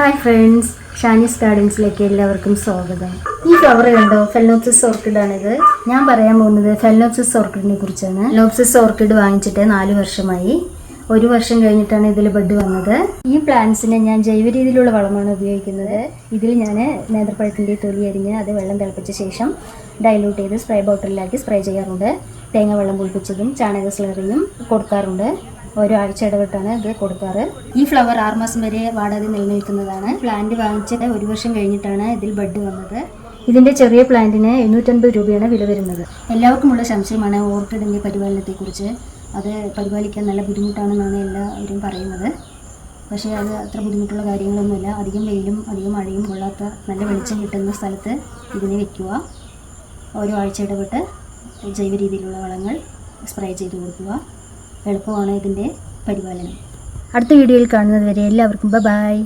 Hi friends Shani's ഗാർഡൻസിലേക്ക് എല്ലാവർക്കും സ്വാഗതം. ഈ ഫ്ലവർ കണ്ടോ? ഫെലോപ്സിസ് ഓർക്കിഡാണിത് ഞാൻ പറയാൻ പോകുന്നത് ഫെലോപ്സിസ് ഓർക്കിഡിനെ കുറിച്ചാണ്. ലോപ്സിസ് ഓർക്കിഡ് വാങ്ങിച്ചിട്ട് നാല് വർഷമായി. ഒരു വർഷം കഴിഞ്ഞിട്ടാണ് ഇതിൽ ബഡ് വന്നത്. ഈ പ്ലാന്റ്സിനെ ഞാൻ ജൈവ രീതിയിലുള്ള വളമാണ് ഉപയോഗിക്കുന്നത്. ഇതിൽ ഞാൻ നേന്ത്രപ്പഴത്തിന്റെ തൊലി അരിഞ്ഞ് അത് വെള്ളം തിളപ്പിച്ച ശേഷം ഡൈലൂട്ട് ചെയ്ത് സ്പ്രേ ബോട്ടിലാക്കി സ്പ്രേ ചെയ്യാറുണ്ട്. തേങ്ങ വെള്ളം കുളിപ്പിച്ചതും ചാണക സ്ലറിയും കൊടുക്കാറുണ്ട്. ഓരോ ആഴ്ച ഇടവിട്ടാണ് ഇത് കൊടുക്കാറ്. ഈ ഫ്ലവർ ആറ് മാസം വരെ വാടാതെ നിലനിൽക്കുന്നതാണ്. പ്ലാന്റ് വാങ്ങിച്ചിട്ട് ഒരു വർഷം കഴിഞ്ഞിട്ടാണ് ഇതിൽ ബഡ് വന്നത്. ഇതിന്റെ ചെറിയ പ്ലാന്റിന് എണ്ണൂറ്റൻപത് രൂപയാണ് വില വരുന്നത്. എല്ലാവർക്കുമുള്ള സംശയമാണ് ഓർക്കിഡിന്റെ പരിപാലനത്തെക്കുറിച്ച്. അത് പരിപാലിക്കാൻ നല്ല ബുദ്ധിമുട്ടാണെന്നാണ് എല്ലാവരും പറയുന്നത്. പക്ഷേ അത് അത്ര ബുദ്ധിമുട്ടുള്ള കാര്യങ്ങളൊന്നുമില്ല. അധികം വെയിലും അധികം മഴയും കൊള്ളാത്ത നല്ല വെളിച്ചം കിട്ടുന്ന സ്ഥലത്ത് ഇതിനെ വെക്കുക. ഓരോ ആഴ്ച ഇടപെട്ട് ജൈവ രീതിയിലുള്ള വളങ്ങൾ സ്പ്രേ ചെയ്ത് കൊടുക്കുക. എളുപ്പമാണ് ഇതിന്റെ പരിപാലനം. അടുത്ത വീഡിയോയിൽ കാണുന്നത് വരെ എല്ലാവർക്കും ബൈ